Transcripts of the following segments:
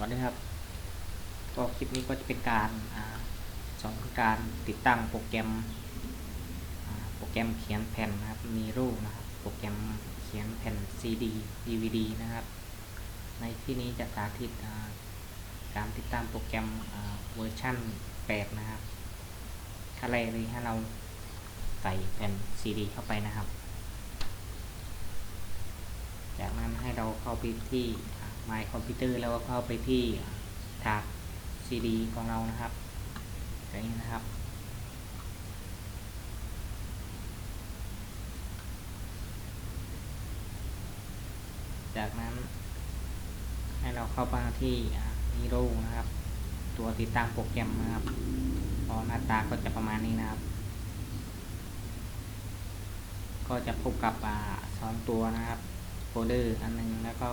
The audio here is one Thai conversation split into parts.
สวัสดีครับ ก็คลิปนี้ก็จะเป็นการอสอนการติดตั้งโปรแกรมโปรแกรมเขียนแผ่นนะครับมีรูปนะครับโปรแกรมเขียนแผ่น CD DVD นะครับ ในที่นี้จะสาธิตการติดตั้งโปรแกรมเวอร์ชัน8 นะครับขั้นแรกเลยให้เราใส่แผ่น CD เข้าไปนะครับ จากนั้นให้เราเข้าไปที่ My Computer แล้วก็เข้าไปที่ถาด CD ของเรานะครับอย่างนี้นะครับ จากนั้น ให้เราเข้ามาที่นีโรนะครับ ตัวติดตั้งโปรแกรมนะครับพอหน้าตาก็จะประมาณนี้นะครับ ก็จะพบกับอ่าสองตัวนะครับโฟลเดอร์อันหนึงแล้วก็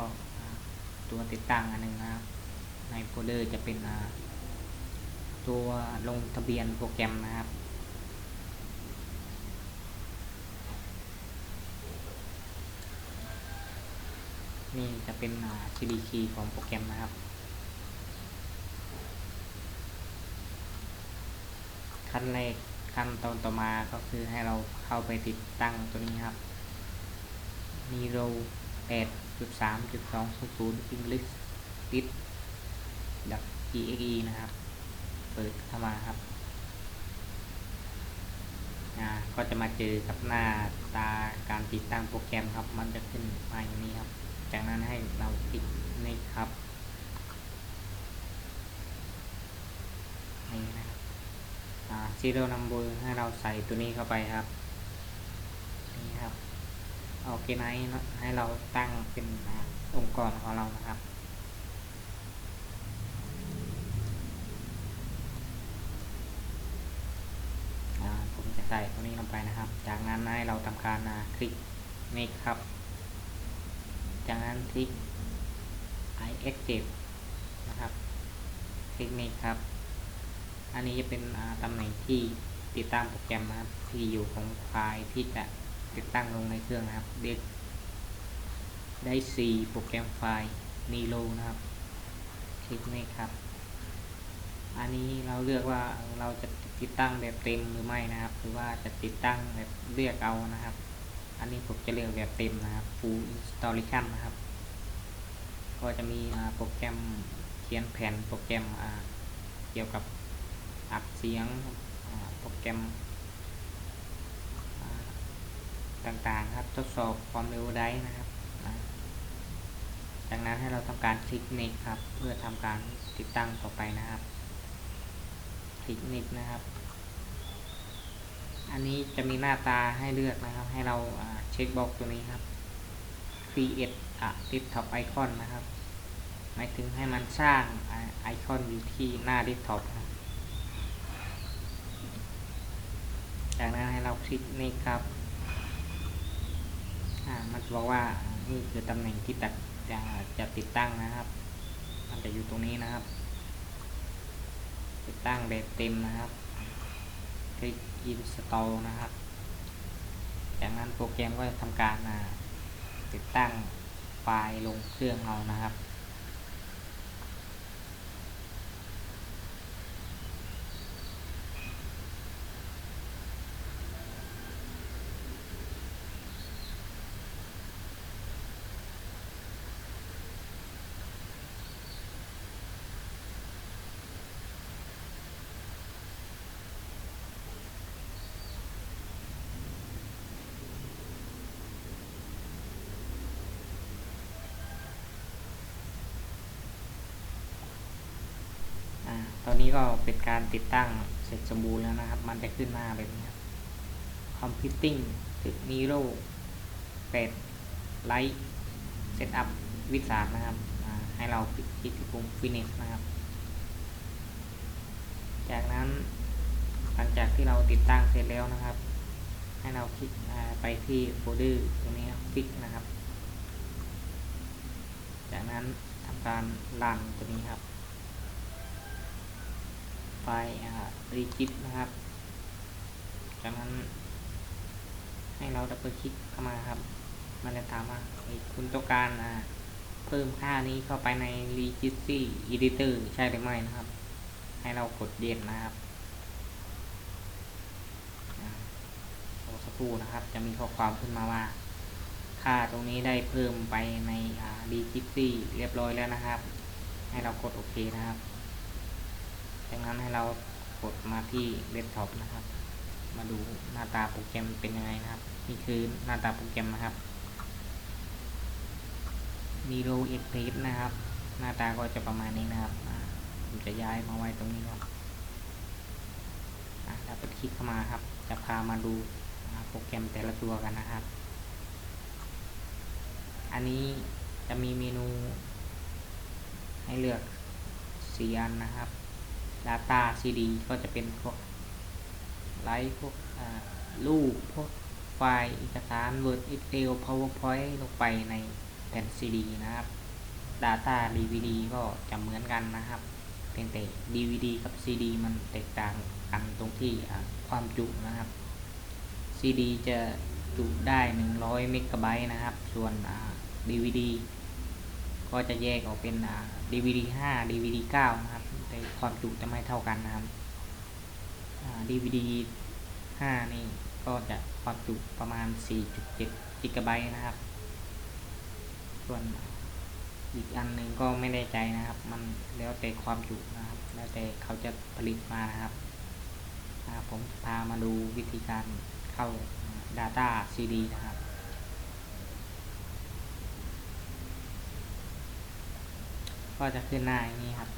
ตัวติดตั้งอันหนึงนะครับ ในโฟลเดอร์จะเป็นตัวลงทะเบียนโปรแกรมนะครับ นี่จะเป็น CD key ของโปรแกรมนะครับ ขั้นแรกขั้นตอนต่อมาก็คือให้เราเข้าไปติดตั้งตัวนี้ครับ Niro 8.3.200 English Lit ดับ exe นะครับ เปิดเข้ามาครับอ่าก็จะมาเจอกับหน้าตาการติดตั้งโปรแกรมครับ มันจะขึ้นมาอย่างนี้ครับ จากนั้นให้เราคลิกนี่ครับนี่นะครับอ่า serial number ให้เราใส่ตัวนี้เข้าไปครับ โอเคไนให้เราตั้งเป็นองค์กรของเรานะครับ ผมจะใส่ตัวนี้ลงไปนะครับ จากนั้นให้เราทำการคลิกนี่ครับ จากนั้นคลิก i x 7นะครับ คลิกนี้ครับ อันนี้จะเป็นตำแหน่งที่ติดตั้งโปรแกรมนะครับที่อยู่ของไฟล์ที่จะ ติดตั้งลงในเครื่องนะครับเด็กได้4โปรแกรมไฟล์ Nilo นะครับ คลิกนี้ครับ อันนี้เราเลือกว่าเราจะติดตั้งแบบเต็มหรือไม่นะครับ หรือว่าจะติดตั้งแบบเลือกเอานะครับ อันนี้ผมจะเลือกแบบเต็มนะครับ full installation นะครับ ก็จะมีโปรแกรมเขียนแผ่นโปรแกรมเกี่ยวกับอัดเสียงโปรแกรมอ่า ต่างๆครับ ทดสอบความเร็วได้นะครับ จากนั้นให้เราทำการคลิกนิกครับ เพื่อทำการติดตั้งต่อไปนะครับ คลิกนิกนะครับ อันนี้จะมีหน้าตาให้เลือกนะครับ ให้เราเช็คบ็อกตัวนี้ครับ create a desktop icon นะครับ หมายถึงให้มันสร้างไอคอนอยู่ที่หน้า desktop ครับจากนั้นให้เราคลิกนี่ครับ มันจะบอกว่านี่คือตำแหน่งที่ตัดจะจะติดตั้งนะครับ มันจะอยู่ตรงนี้นะครับ ติดตั้งแบบเต็มนะครับ คลิก install นะครับ จากนั้นโปรแกรมก็จะทำการติดตั้งไฟล์ลงเครื่องเรานะครับ อ่า ตอนนี้ก็เป็นการติดตั้งเสร็จสมบูรณ์แล้วนะครับ มันจะขึ้นหน้าแบบนี้ครับ Computing ถึง Nero 8 Lite Setup วิสานะครับ ให้เราคลิกที่ปุ่ม Finish นะครับ จากนั้นหลังจากที่เราติดตั้งเสร็จแล้วนะครับ ให้เราคลิกไปที่โฟลเดอร์ตรงนี้ฟิกนะครับ จากนั้นทำการรันตัวนี้ครับ ไฟล์รีจิตนะครับ จากนั้น ให้เราดับเบิลคลิกเข้ามาครับ มันจะถามว่าคุณต้องการเพิ่มค่านี้เข้าไปใน Registry Editor ใช่หรือไม่นะครับ ให้เรากดเย็นนะครับรอสักครู่นะครับ จะมีข้อความขึ้นมาว่า ค่าตรงนี้ได้เพิ่มไปในอ่า Registry เรียบร้อยแล้วนะครับ ให้เรากดโอเคนะครับ จากนั้นให้เรากดมาที่ Desktop นะครับ มาดูหน้าตาโปรแกรมเป็นยังไงนะครับ นี่คือหน้าตาโปรแกรมนะครับมีโลเอ็กเพสนะครับ หน้าตาก็จะประมาณนี้นะครับผมจะย้ายมาไว้ตรงนี้ก่อนแล้วก็คลิกเข้ามาครับ จะพามาดูโปรแกรมแต่ละตัวกันนะครับ อันนี้จะมีเมนูให้เลือกสี่อันนะครับ Data CD ก็จะเป็นพวกไลฟ์พวกรูปพวกไฟล์เอกสาร Word Excel PowerPoint ลงไปในแผ่น CD นะครับ Data DVD ก็จะเหมือนกันนะครับเพียงแต่ DVD กับ CD มันแตกต่างกันตรงที่ความจุนะครับ CD จะจุได้ 100 เมกะไบต์นะครับ ส่วนอ่า DVD ก็จะแยกออกเป็นอ่า DVD 5 DVD 9 นะครับ แต่ความจุจะไม่เท่ากันนะครับอ่า DVD 5 นี่ก็จะความจุประมาณ 4.7 กิกะไบต์นะครับ ส่วนอีกอันหนึ่งก็ไม่แน่ใจนะครับ มันแล้วแต่ความจุนะครับ แล้วแต่เขาจะผลิตมานะครับ ผมจะพามาดูวิธีการเข้า Data CD นะครับก็จะขึ้นหน้าอย่างนี้ครับ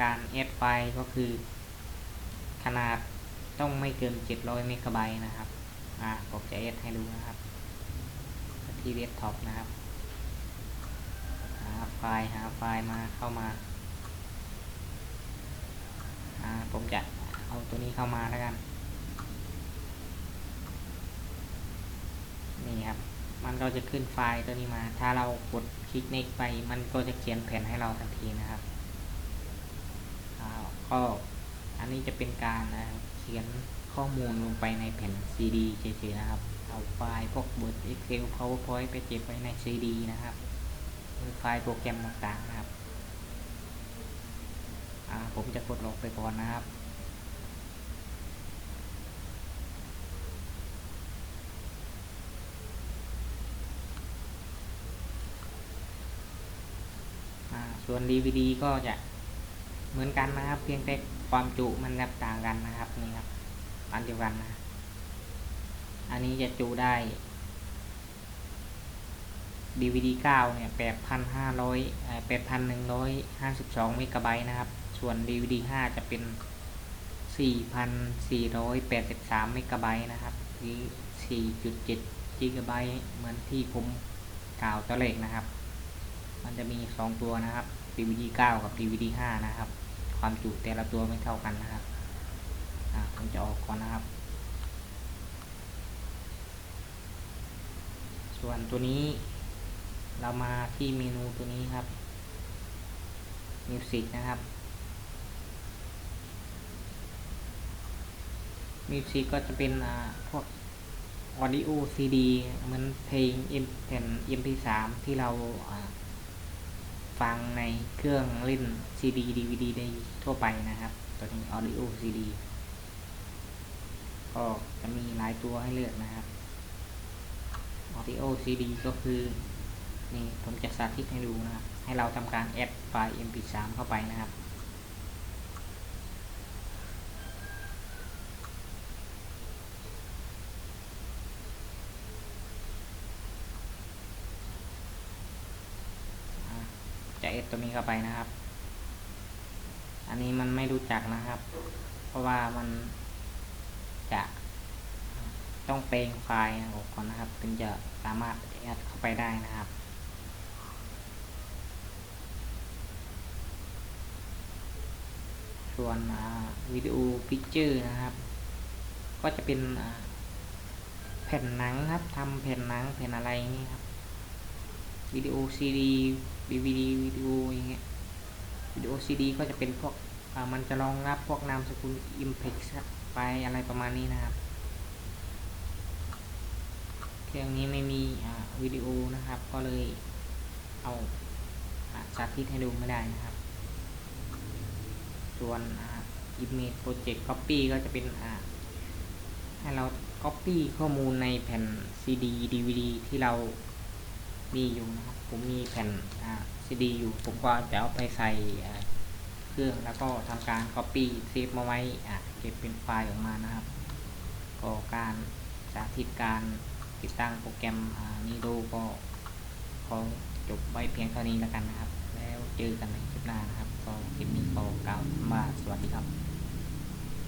การแอดไฟล์ก็คือ ขนาดต้องไม่เกิน 700เมกะไบต์นะครับ อ่าผมจะแอดให้ดูนะครับ ที่เดสก์ท็อปนะครับหาไฟล์หาไฟล์มาเข้ามา อ่าผมจะเอาตัวนี้เข้ามาแล้วกัน นี่ครับ มันก็จะขึ้นไฟล์ตัวนี้มา ถ้าเรากดคลิก next ไป มันก็จะเขียนแผ่นให้เราทันทีนะครับ ก็อันนี้จะเป็นการนะเขียนข้อมูลลงไปในแผ่น CD เฉยๆนะครับ เอาไฟล์พวก Word Excel PowerPoint ไปเก็บไว้ใน CD นะครับหรือไฟล์โปรแกรมต่างๆนะครับผมจะกดลงไปก่อนนะครับส่วน DVD ก็จะ เหมือนกันนะครับ เพียงแต่ความจุมันแตกต่างกันนะครับนี่ครับอันเดียวกันนะ อันนี้จะจุได้ DVD 9เนี่ย8,500 8,152เมกะไบต์นะครับ ส่วน DVD 5 จะเป็น 4,483เมกะไบต์นะครับหรือ4.7กิกะไบต์เหมือนที่ผมกล่าวตัวเลขนะครับ มันจะมี 2 ตัวนะครับ DVD 9 กับ DVD 5 นะครับ ความจุแต่ละตัวไม่เท่ากันนะครับอ่าผมจะออกก่อนนะครับ ส่วนตัวนี้ เรามาที่เมนูตัวนี้ครับ Music นะครับ Music ก็จะเป็นพวก Audio CD เหมือนเพลง MP3 ที่เราา ฟังในเครื่องเล่น CD DVD ได้ทั่วไปนะครับ ตัวนี้ Audio CD ก็จะมีหลายตัวให้เลือกนะครับ Audio CD ก็คือนี่ผมจะสาธิตให้ดูนะครับ ให้เราทำการแอดไฟล์ mp3 เข้าไปนะครับ จะแอด ตัวนี้เข้าไปนะครับ อันนี้มันไม่รู้จักนะครับ เพราะว่ามันจะต้องแปลงไฟล์ออกก่อนนะครับถึงจะสามารถแอดเข้าไปได้นะครับส่วนวิดีโอพิกเจอร์นะครับ ก็จะเป็นแผ่นหนังครับทำแผ่นหนังแผ่นอะไรนี่ครับ วิดีโอซีดีดีวีดีวิดีโออย่างเงี้ยวิดีโอซีดีก็จะเป็นพวกมันจะรองรับพวกนามสกุล Impex ไปอะไรประมาณนี้นะครับเครื่องนี้ไม่มีวิดีโอนะครับ ก็เลยเอาสาธิตให้ดูไม่ได้นะครับ ส่วน image project copy ก็จะเป็นให้เรา copy ข้อมูลในแผ่น CD DVD ที่เรา มีอยู่นะครับ ผมมีแผ่นอ่า CD อยู่ ผมก็จะเอาไปใส่เครื่องแล้วก็ทำการ copy เซฟมาไว้เก็บเป็นไฟล์ออกมานะครับ ก็การสาธิตการติดตั้งโปรแกรมนี้ดูก็ขอจบไว้เพียงเท่านี้แล้วกันนะครับ แล้วเจอกันในคลิปหน้านะครับ ก็คลิปนี้ก็กล่าวคำว่าสวัสดีครับ